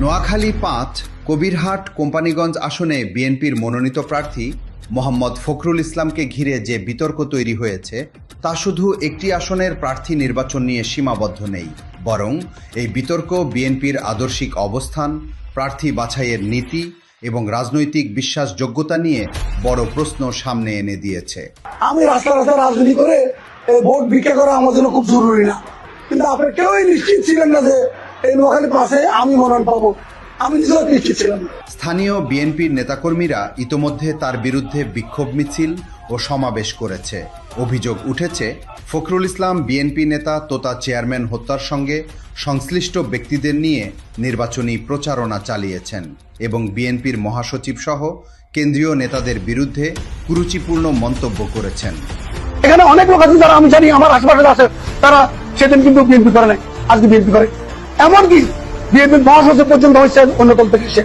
নোয়াখালী পাঁচ, কবিরহাট কোম্পানিগঞ্জ আসনে বিএনপির মনোনীত প্রার্থী মোহাম্মদ ফখরুল ইসলামকে ঘিরে যে বিতর্ক তৈরি হয়েছে, তা শুধু একটি আসনের প্রার্থী নির্বাচন নিয়ে সীমাবদ্ধ নেই, বরং এই বিতর্ক বিএনপির আদর্শিক অবস্থান, প্রার্থী বাছাইয়ের নীতি এবং রাজনৈতিক বিশ্বাসযোগ্যতা নিয়ে বড় প্রশ্ন সামনে এনে দিয়েছে। আমি রাস্তা রাস্তা রাজনীতি করে ভোট ভিক্ষা করা আমার জন্য খুব জরুরি না। কিন্তু আপনি কেউই নিশ্চিত ছিলেন না যে এই নোয়াখালী পাশে আমি মনোনয়ন পাবো। আমি নিজেও নিশ্চিত ছিলাম। স্থানীয় বিএনপির নেতাকর্মীরা ইতোমধ্যে তার বিরুদ্ধে বিক্ষোভ মিছিল ও সমাবেশ করেছে। অভিযোগ উঠেছে ফখরুল ইসলাম বিএনপি নেতা তোতা চেয়ারম্যান হত্যার সঙ্গে সংশ্লিষ্ট ব্যক্তিদের নিয়ে নির্বাচনী প্রচারণা চালিয়েছেন এবং বিএনপির মহাসচিব সহ কেন্দ্রীয় নেতাদের বিরুদ্ধে কুরুচিপূর্ণ মন্তব্য করেছেন। এখানে অনেক লোক আছে যারা আমি জানি আমার আশেপাশে আছে তারা সেদিন কিন্তু বিএনপি করে নাই আজকে বিএনপি করে। এমনকি বিএনপির মহাসচিব পর্যন্ত হচ্ছে অন্য দল থেকে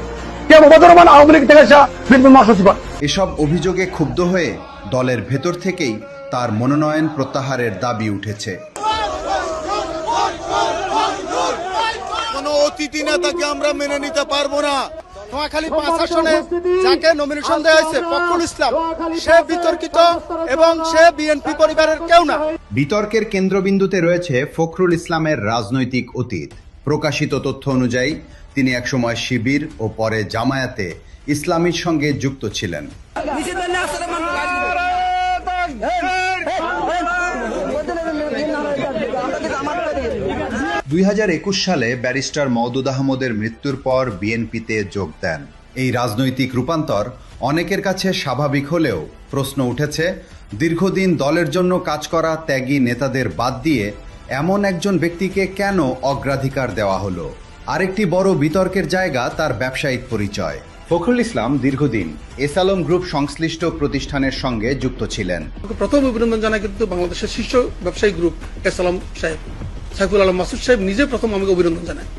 মোহাম্মদ রহমান আওয়ামী লীগ থেকে এসে বিএনপির মহাসচিব। এসব অভিযোগে ক্ষুব্ধ হয়ে দলের ভেতর থেকেই তার মনোনয়ন প্রত্যাহারের দাবি উঠেছে। কোনো অতিথি নেতাকে আমরা মেনে নিতে পারব না। নোয়াখালী পাঁচ আসনে যাকে নমিনেশন দেওয়া হয়েছে ফখরুল ইসলাম সে বিতর্কিত এবং সে বিএনপি পরিবারের কেউ না। বিতর্কের কেন্দ্রবিন্দুতে রয়েছে ফখরুল ইসলামের রাজনৈতিক অতীত। প্রকাশিত তথ্য অনুযায়ী, তিনি একসময় শিবির ও পরে জামায়াতে ইসলামীর সঙ্গে যুক্ত ছিলেন। দুই হাজার একুশ সালে ব্যারিস্টার মওদুদ আহমদের মৃত্যুর পর বিএনপিতে যোগ দেন। এই রাজনৈতিক রূপান্তর অনেকের কাছে স্বাভাবিক হলেও প্রশ্ন উঠেছে, দীর্ঘদিন দলের জন্য কাজ করা ত্যাগী নেতাদের বাদ দিয়ে এমন একজন ব্যক্তিকে কেন অগ্রাধিকার দেওয়া হলো? আরেকটি বড় বিতর্কের জায়গা তার ব্যবসায়িক পরিচয়। ফখরুল ইসলাম দীর্ঘদিন এসালম গ্রুপ সংশ্লিষ্ট প্রতিষ্ঠানের সঙ্গে যুক্ত ছিলেন। প্রথম অভিনন্দন জানাই কিন্তু বাংলাদেশের শীর্ষ ব্যবসায়ী গ্রুপ এসালাম সাহেব। সাইফুল আলম মাসুদ সাহেব নিজে প্রথম আমাকে অভিনন্দন জানায়।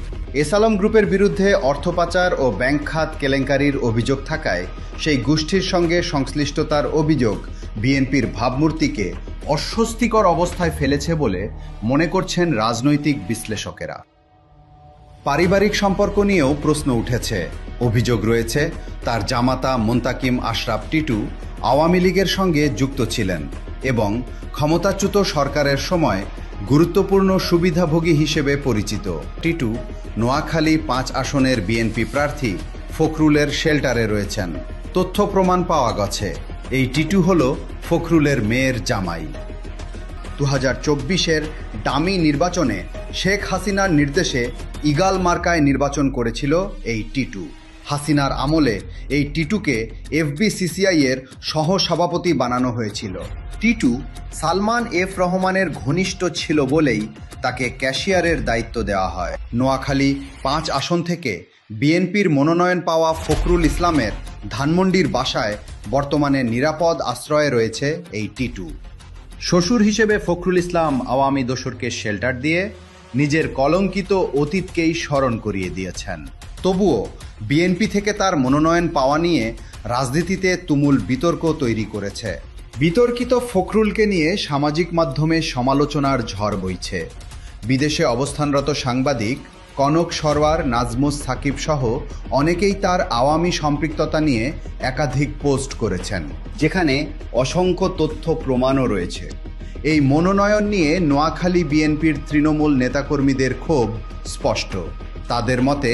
এসালম গ্রুপের বিরুদ্ধে অর্থ পাচার ও ব্যাংক খাত কেলেঙ্কারির অভিযোগ থাকায় সেই গোষ্ঠীর সঙ্গে সংশ্লিষ্টতার অভিযোগ বিএনপির ভাবমূর্তিকে অস্বস্তিকর অবস্থায় ফেলেছে বলে মনে করছেন রাজনৈতিক বিশ্লেষকেরা। পারিবারিক সম্পর্ক নিয়েও প্রশ্ন উঠেছে। অভিযোগ রয়েছে, তার জামাতা মোন্তাকিম আশরাফ টিটু আওয়ামী লীগের সঙ্গে যুক্ত ছিলেন এবং ক্ষমতাচ্যুত সরকারের সময় গুরুত্বপূর্ণ সুবিধাভোগী হিসেবে পরিচিত। টিটু নোয়াখালী পাঁচ আসনের বিএনপি প্রার্থী ফখরুলের শেল্টারে রয়েছেন। তথ্য প্রমাণ পাওয়া গেছে। এই টিটু হল ফখরুলের মেয়ের জামাই। দু হাজার চব্বিশের ডামি নির্বাচনে শেখ হাসিনার নির্দেশে ইগাল মার্কায় নির্বাচন করেছিল এই টিটু। হাসিনার আমলে এই টিটুকে এফবিসিসিআই এর সহ সভাপতি বানানো হয়েছিল। টিটু সালমান এফ রহমানের ঘনিষ্ঠ ছিল বলেই তাকে ক্যাশিয়ারের দায়িত্ব দেওয়া হয়। নোয়াখালী পাঁচ আসন থেকে বিএনপির মনোনয়ন পাওয়া ফখরুল ইসলামের ধানমন্ডির বাসায় বর্তমানে নিরাপদ আশ্রয়ে রয়েছে এই টিটু শ্বশুর হিসেবে ফখরুল ইসলাম আওয়ামী দোসরকে শেল্টার দিয়ে নিজের কলঙ্কিত অতীতকেই স্মরণ করিয়ে দিয়েছেন। তবুও বিএনপি থেকে তার মনোনয়ন পাওয়া নিয়ে রাজনীতিতে তুমুল বিতর্ক তৈরি করেছে। বিতর্কিত ফখরুলকে নিয়ে সামাজিক মাধ্যমে সমালোচনার ঝড় বইছে। বিদেশে অবস্থানরত সাংবাদিক কনক সরওয়ার, নাজমুস সাকিব সহ অনেকেই তার আওয়ামী সম্পৃক্ততা নিয়ে একাধিক পোস্ট করেছেন, যেখানে অসংখ্য তথ্য প্রমাণও রয়েছে। এই মনোনয়ন নিয়ে নোয়াখালী বিএনপির তৃণমূল নেতাকর্মীদের ক্ষোভ স্পষ্ট। তাদের মতে,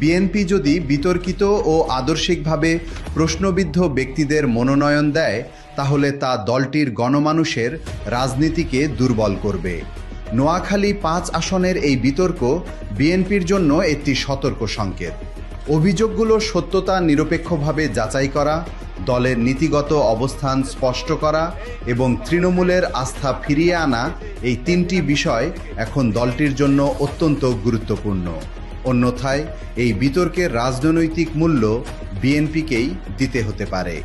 বিএনপি যদি বিতর্কিত ও আদর্শিকভাবে প্রশ্নবিদ্ধ ব্যক্তিদের মনোনয়ন দেয়, তাহলে তা দলটির গণমানুষের রাজনীতিকে দুর্বল করবে। নোয়াখালী পাঁচ আসনের এই বিতর্ক বিএনপির জন্য একটি সতর্ক সংকেত। অভিযোগগুলোর সত্যতা নিরপেক্ষভাবে যাচাই করা, দলের নীতিগত অবস্থান স্পষ্ট করা এবং তৃণমূলের আস্থা ফিরিয়ে আনা এই তিনটি বিষয় এখন দলটির জন্য অত্যন্ত গুরুত্বপূর্ণ। অন্যথায় এই বিতর্কের রাজনৈতিক মূল্য বিএনপিকেই দিতে হতে পারে।